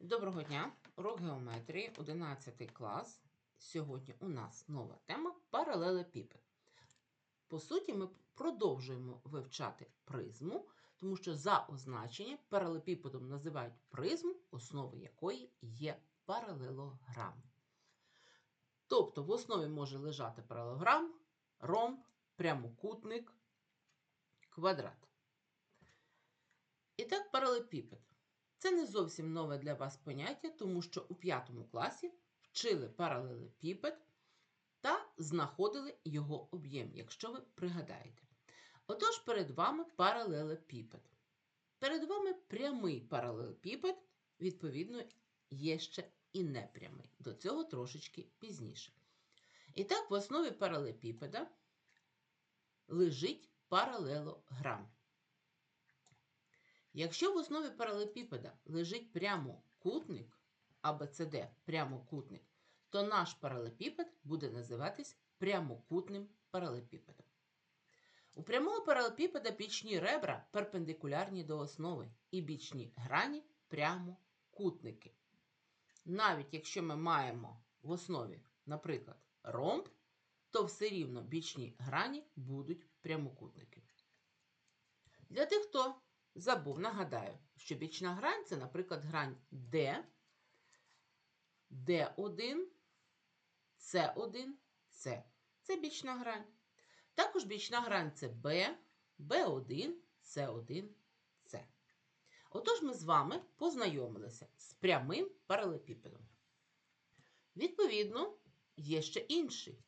Доброго дня! Урок геометрії, 11 клас. Сьогодні у нас нова тема паралелепіпед. По суті, ми продовжуємо вивчати призму, тому що за означення паралелепіпедом називають призму, основи якої є паралелограм. Тобто в основі може лежати паралелограм, ромб, прямокутник, квадрат. І так, паралелепіпед. Це не зовсім нове для вас поняття, тому що у п'ятому класі вчили паралелепіпед та знаходили його об'єм, якщо ви пригадаєте. Отож, перед вами паралелепіпед. Перед вами прямий паралелепіпед, відповідно, є ще і непрямий. До цього трошечки пізніше. І так, в основі паралелепіпеда лежить паралелограм. Якщо в основі паралепіпеда лежить прямокутник, АБЦД прямокутник, то наш паралепіпед буде називатись прямокутним паралепіпедом. У прямого паралепіпеда бічні ребра перпендикулярні до основи і бічні грані прямокутники. Навіть якщо ми маємо в основі, наприклад, ромб, то все рівно бічні грані будуть прямокутники. Для тих, хто забув, нагадаю, що бічна грань це, наприклад, грань D, D1, C1, C. Це бічна грань. Також бічна грань це B, B1, C1, C. Отож, ми з вами познайомилися з прямим паралепіпедом. Відповідно, є ще інший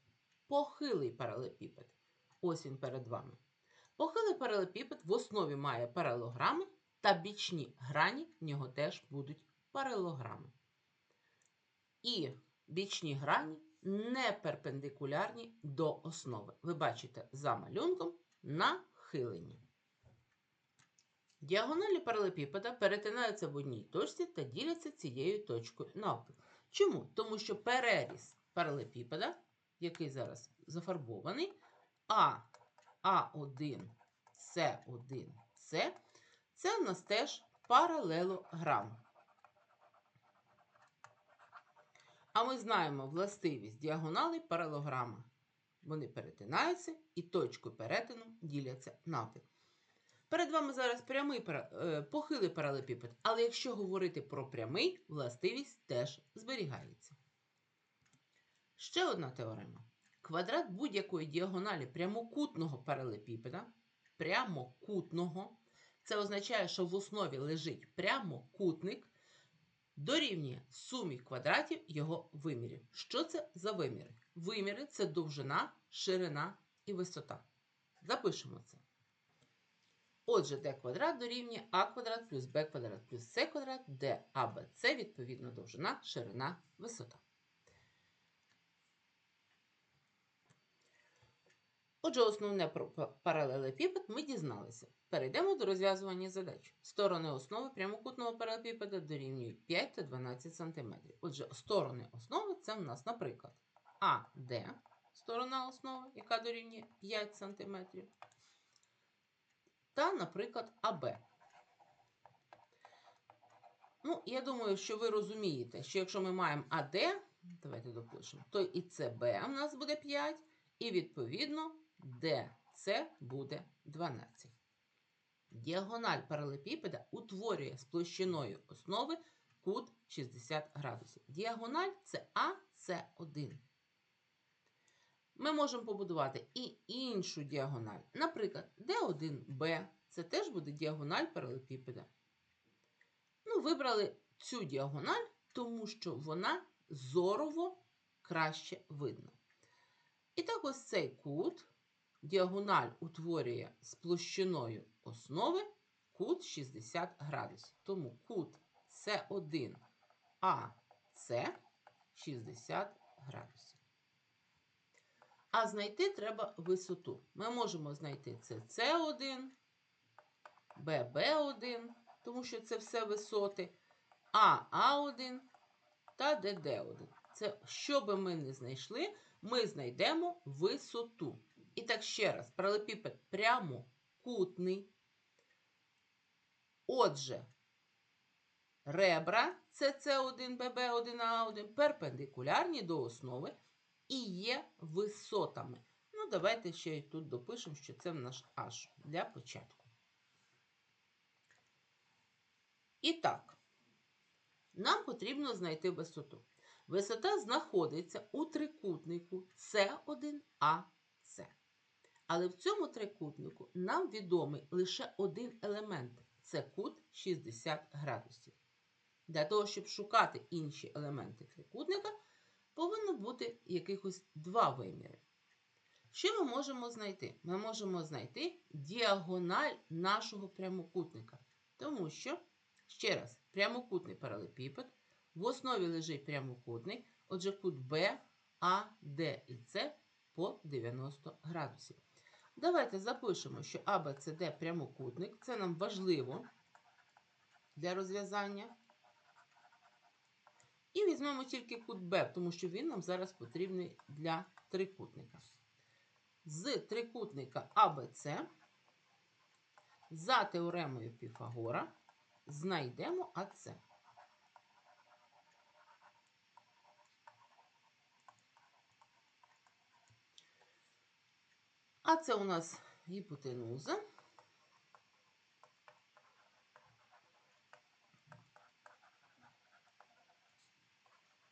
похилий паралепіпед. Ось він перед вами. Похилий паралепіпед в основі має паралелограми, та бічні грані в нього теж будуть паралелограми. І бічні грані не перпендикулярні до основи. Ви бачите за малюнком нахилені. Діагоналі паралепіпеда перетинаються в одній точці та діляться цією точкою навпіл. Чому? Тому що переріз паралепіпеда, який зараз зафарбований, а а1, С1, С, це в нас теж паралелограм. А ми знаємо властивість діагоналей паралелограма. Вони перетинаються і точкою перетину діляться навпіл. Перед вами зараз прямий е, похилий паралепіпед, але якщо говорити про прямий, властивість теж зберігається. Ще одна теорема. Квадрат будь-якої діагоналі прямокутного паралепіпеда, прямокутного, це означає, що в основі лежить прямокутник, дорівнює сумі квадратів його вимірів. Що це за виміри? Виміри це довжина, ширина і висота. Запишемо це. Отже, d квадрат дорівнює а квадрат плюс b квадрат плюс c квадрат, де а, б, с відповідно довжина, ширина, висота. Отже, основне про паралелепіпед ми дізналися. Перейдемо до розв'язування задач. Сторони основи прямокутного паралелепіпеда дорівнюють 5 та 12 см. Отже, сторони основи це в нас, наприклад, АД, сторона основи, яка дорівнює 5 см. Та, наприклад, АБ. Ну, я думаю, що ви розумієте, що якщо ми маємо АД, давайте допишемо, то і ЦБ у нас буде 5, і відповідно DC буде 12. Діагональ паралепіпеда утворює з площиною основи кут 60 градусів. Діагональ це АС1. Ми можемо побудувати і іншу діагональ. Наприклад, D1B це теж буде діагональ паралепіпеда. Ну, Вибрали цю діагональ, тому що вона зорово краще видно. І так ось цей кут діагональ утворює з площиною основи кут 60 градусів. Тому кут С1 АС 60 градусів. А знайти треба висоту. Ми можемо знайти це С1, ББ1, тому що це все висоти, АА1 та ДД1. Це, що би ми не знайшли, ми знайдемо висоту. І так ще раз, паралепіпед прямокутний. Отже, Ребра СС1, ББ1, А1 перпендикулярні до основи і є висотами. Ну, давайте ще й тут допишемо, що це наш H для початку. І так, нам потрібно знайти висоту. Висота знаходиться у трикутнику С1АС. Але в цьому трикутнику нам відомий лише один елемент це кут 60 градусів. Для того, щоб шукати інші елементи трикутника, повинно бути якихось два виміри. Що ми можемо знайти? Ми можемо знайти діагональ нашого прямокутника. Тому що, ще раз, прямокутний паралепіпед, в основі лежить прямокутний, отже, кут Б, А, Д і С по 90 градусів. Давайте запишемо, що АБЦД прямокутник. Це нам важливо для розв'язання. І візьмемо тільки кут Б, тому що він нам зараз потрібний для трикутника. З трикутника АБЦ за теоремою Піфагора знайдемо АЦ. А це у нас гіпотенуза.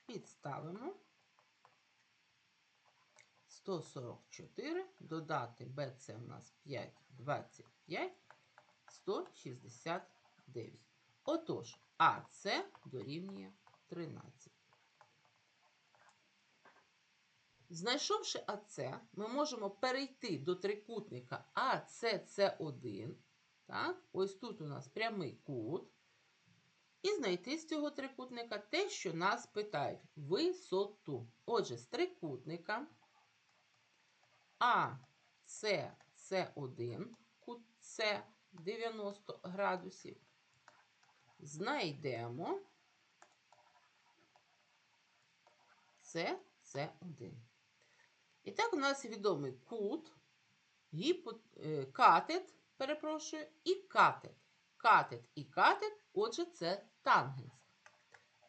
Підставимо 144, додати BC у нас 5, 25, 169. Отож, АС дорівнює 13. Знайшовши АС, ми можемо перейти до трикутника АСС1. Так? Ось тут у нас прямий кут. І знайти з цього трикутника те, що нас питають висоту. Отже, з трикутника АСС1, кут С 90 градусів, знайдемо СС1. І так, у нас відомий кут, гіпо... е, катет, перепрошую, і катет. Катет і катет, отже, це тангенс.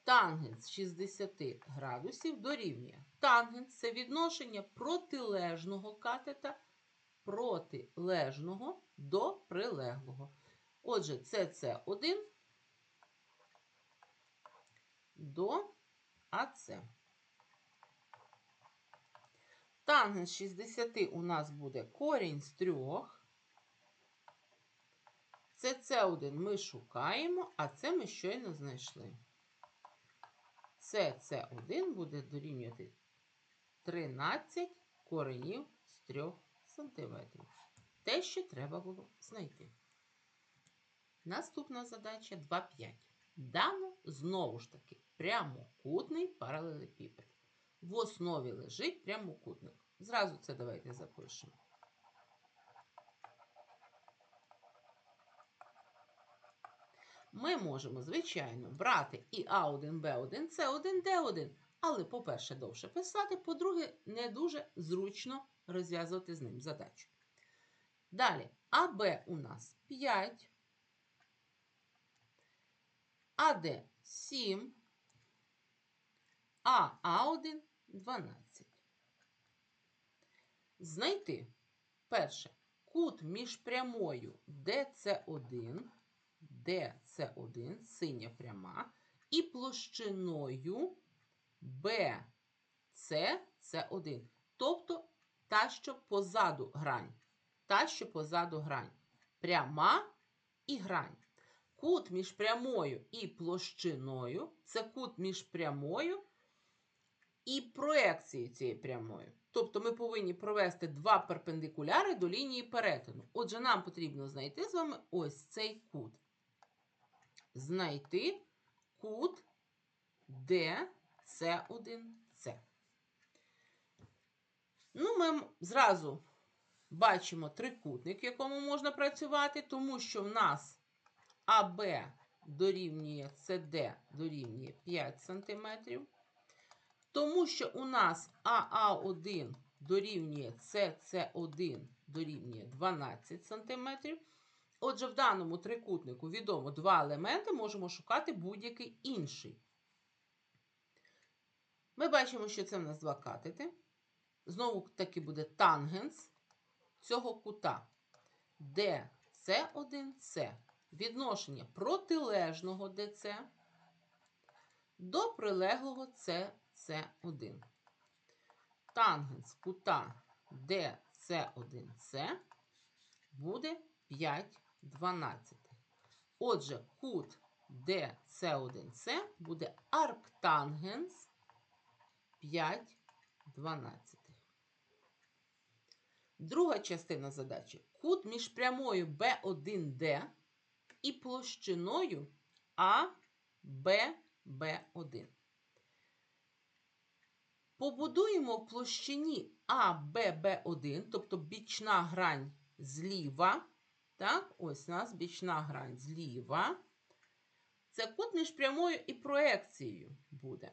Тангенс 60 градусів дорівнює. Тангенс це відношення протилежного катета протилежного до прилеглого. Отже, СС1 до АЦ. Тангенс 60 у нас буде корінь з трьох. Це С1 ми шукаємо, а це ми щойно знайшли. Це С1 буде дорівнювати 13 коренів з 3 см. Те, що треба було знайти. Наступна задача 2,5. Дано знову ж таки прямокутний паралелепіпед. В основі лежить прямокутник. Зразу це давайте запишемо. Ми можемо, звичайно, брати і А1, Б1, С1, Д1. Але, по-перше, довше писати, по-друге, не дуже зручно розв'язувати з ним задачу. Далі, АБ у нас 5, АД 7, а А1 12. Знайти перше кут між прямою ДЦ1, ДЦ1, синя пряма, і площиною BCC1. Тобто та, що позаду грань. Та, що позаду грань. Пряма і грань. Кут між прямою і площиною це кут між прямою і проекцією цієї прямої. Тобто ми повинні провести два перпендикуляри до лінії перетину. Отже, нам потрібно знайти з вами ось цей кут. Знайти кут DC1C. Ну, ми зразу бачимо трикутник, в якому можна працювати, тому що в нас АБ дорівнює СД дорівнює 5 см. Тому що у нас АА1 дорівнює СС1 дорівнює 12 см, Отже, в даному трикутнику відомо два елементи, можемо шукати будь-який інший. Ми бачимо, що це в нас два катети. Знову таки буде тангенс цього кута, де С1С відношення протилежного ДЦ до прилеглого СС1. Тангенс кута ДС1С буде 5 12. Отже, кут ДС1С буде арктангенс 5 12. Друга частина задачі. Кут між прямою B1D і площиною ABB1. Побудуємо в площині ABB1, тобто бічна грань зліва. Так, ось у нас бічна грань зліва. Це кут між прямою і проекцією буде.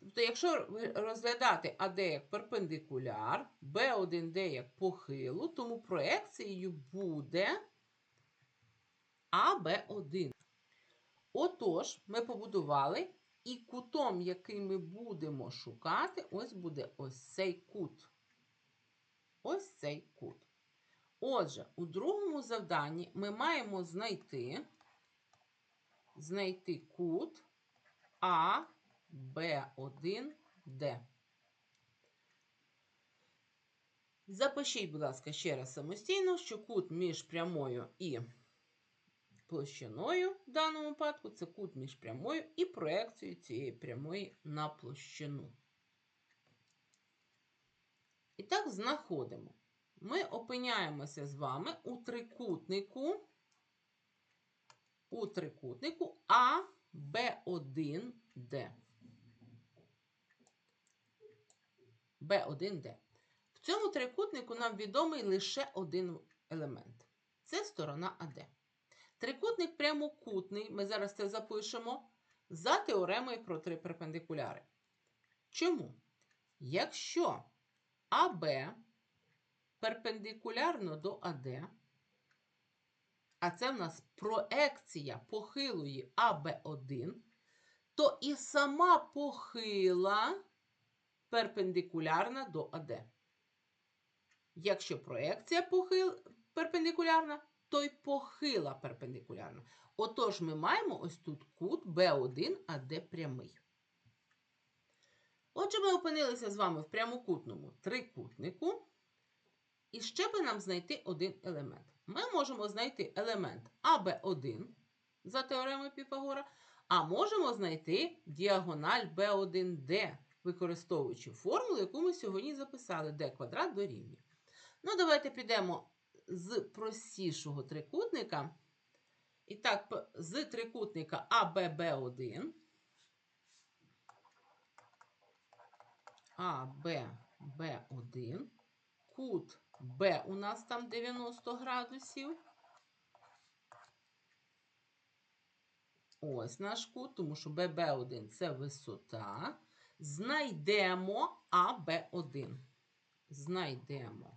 Тобто, якщо розглядати АД як перпендикуляр, Б1Д як похилу, тому проекцією буде АБ1. Отож, ми побудували, і кутом, який ми будемо шукати, ось буде ось цей кут. Ось цей кут. Отже, у другому завданні ми маємо знайти, знайти кут А. Б1Д. Запишіть, будь ласка, ще раз самостійно, що кут між прямою і площиною в даному випадку це кут між прямою і проекцією цієї прямої на площину. І так, знаходимо. Ми опиняємося з вами у трикутнику, у трикутнику А, Б1Д. B1D. В цьому трикутнику нам відомий лише один елемент. Це сторона АД. Трикутник прямокутний, ми зараз це запишемо, за теоремою про три перпендикуляри. Чому? Якщо АБ перпендикулярно до АД, а це в нас проекція похилої АБ1, то і сама похила перпендикулярна до АД. Якщо проекція похил... перпендикулярна, то й похила перпендикулярна. Отож, ми маємо ось тут кут B1 АД прямий. Отже, ми опинилися з вами в прямокутному трикутнику. І ще би нам знайти один елемент. Ми можемо знайти елемент АБ1 за теоремою Піфагора, а можемо знайти діагональ B1D використовуючи формулу, яку ми сьогодні записали, d квадрат дорівнює. Ну, давайте підемо з простішого трикутника. І так, з трикутника АББ1. АББ1. Кут Б у нас там 90 градусів. Ось наш кут, тому що ББ1 це висота. Знайдемо АБ1. Знайдемо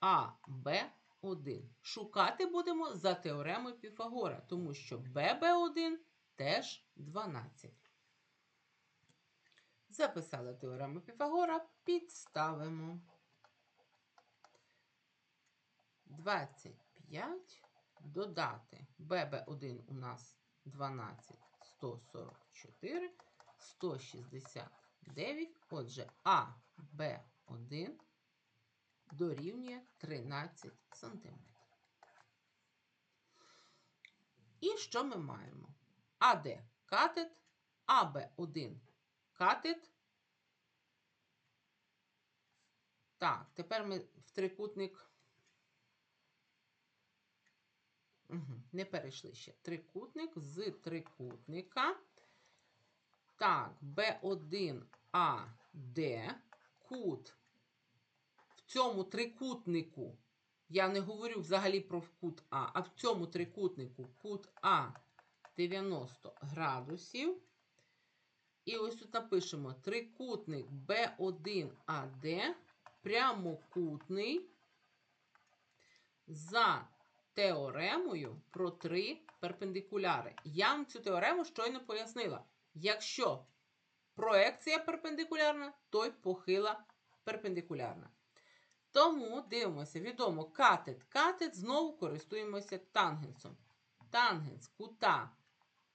АБ1. Шукати будемо за теоремою Піфагора, тому що ББ1 теж 12. Записали теорему Піфагора, підставимо. 25 додати ББ1 у нас 12, 144. 169. Отже, АБ1 дорівнює 13 см. І що ми маємо? АД катет, АБ1 катет. Так, тепер ми в трикутник. Угу, Не перейшли ще. Трикутник з трикутника. Так, B1AD кут цьому трикутнику. Я не говорю взагалі про кут А, а в цьому трикутнику кут А 90 градусів. І ось тут напишемо трикутник B1AD прямокутний за теоремою про три перпендикуляри. Я вам цю теорему щойно пояснила. Якщо проекція перпендикулярна, то й похила перпендикулярна. Тому дивимося, відомо катет. Катет знову користуємося тангенсом. Тангенс кута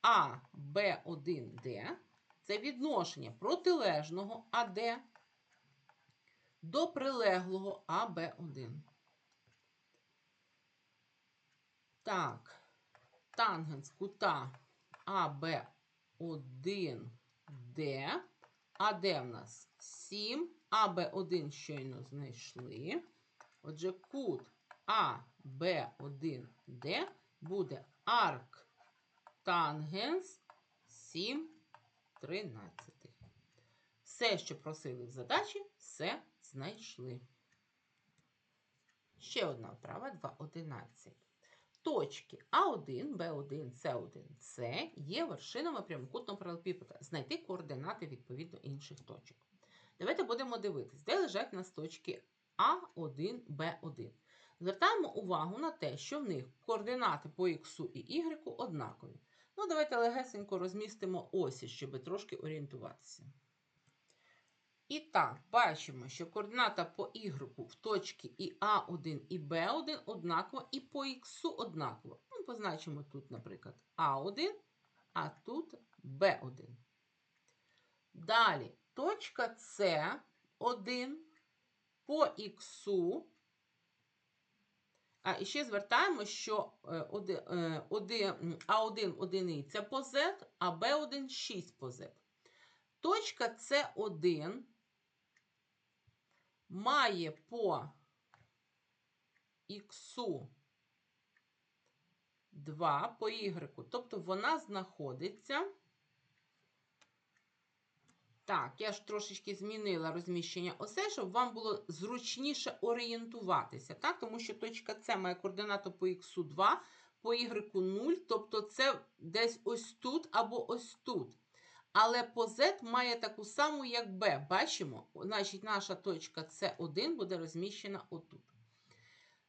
АБ1Д це відношення протилежного АД до прилеглого АБ1. Так, тангенс кута АБ1Д. АД в нас 7, АБ1 щойно знайшли. Отже, кут АБ1Д буде арк тангенс 7 13. Все, що просили в задачі, все знайшли. Ще одна вправа 2.11. Точки А1, Б1, С1, С є вершинами прямокутного паралелепіпеда. Знайти координати відповідно інших точок. Давайте будемо дивитись, де лежать нас точки А1, Б1. Звертаємо увагу на те, що в них координати по Х і Y однакові. Ну, давайте легесенько розмістимо осі, щоб трошки орієнтуватися. І так, бачимо, що координата по Y в точці і А1, і Б1 однакова, і по Х однакова. Ну, позначимо тут, наприклад, А1, а тут Б1. Далі, точка С1 по Х. А ще звертаємо, що е, е, оди- м, А1 одиниця по Z, а Б1 6 по Z. Точка С1 має по Х 2 по Y. Тобто вона знаходиться. Так, я ж трошечки змінила розміщення осе, щоб вам було зручніше орієнтуватися. Так? Тому що точка С має координату по Х 2, по Y 0, тобто це десь ось тут або ось тут. Але по Z має таку саму, як B. Бачимо? Значить, наша точка С1 буде розміщена отут.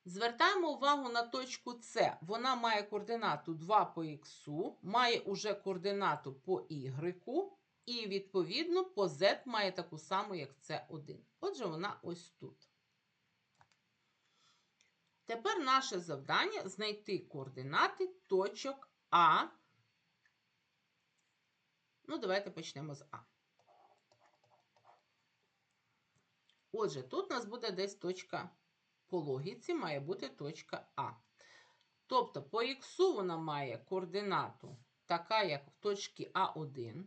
Звертаємо увагу на точку С. Вона має координату 2 по Х, має уже координату по Y, і, відповідно, по Z має таку саму, як С1. Отже, вона ось тут. Тепер наше завдання знайти координати точок А. Ну, давайте почнемо з А. Отже, тут у нас буде десь точка по логіці, має бути точка А. Тобто по Х вона має координату така, як в точці А1.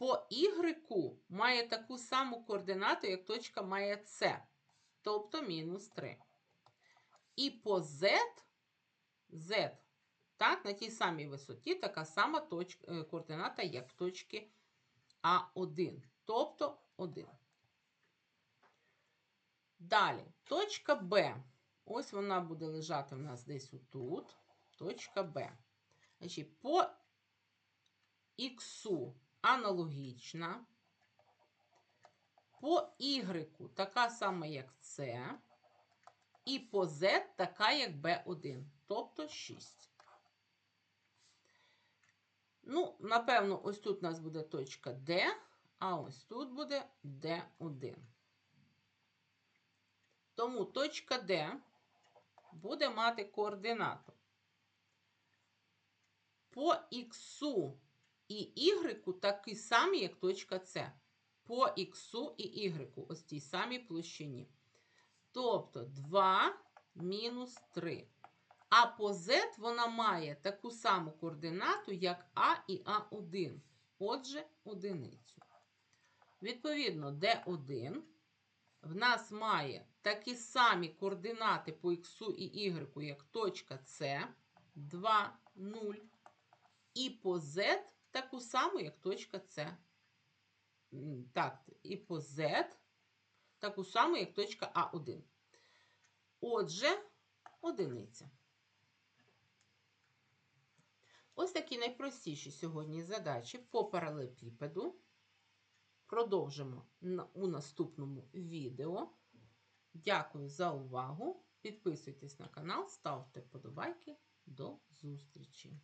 По Y має таку саму координату, як точка має С, тобто мінус 3. І по Z, Z, так, на тій самій висоті така сама точка, е, координата, як в точці А1, тобто 1. Далі, точка Б. Ось вона буде лежати в нас десь отут. Точка Б. Значить, по Х аналогічна. По Y така сама, як С. І по Z така, як B1, тобто 6. Ну, напевно, ось тут у нас буде точка D, а ось тут буде D1. Тому точка D буде мати координату. По Х і Y такі самі, як точка С. По Х і Y, ось тій самій площині. Тобто 2 мінус 3. А по Z вона має таку саму координату, як А і А1. Отже, одиницю. Відповідно, D1 в нас має такі самі координати по Х і Y, як точка С 2, 0. І по Z таку саму, як точка С. Так, і по Z таку саму, як точка А1. Отже, одиниця. Ось такі найпростіші сьогодні задачі по паралелепіпеду. Продовжимо у наступному відео. Дякую за увагу. Підписуйтесь на канал, ставте вподобайки. До зустрічі!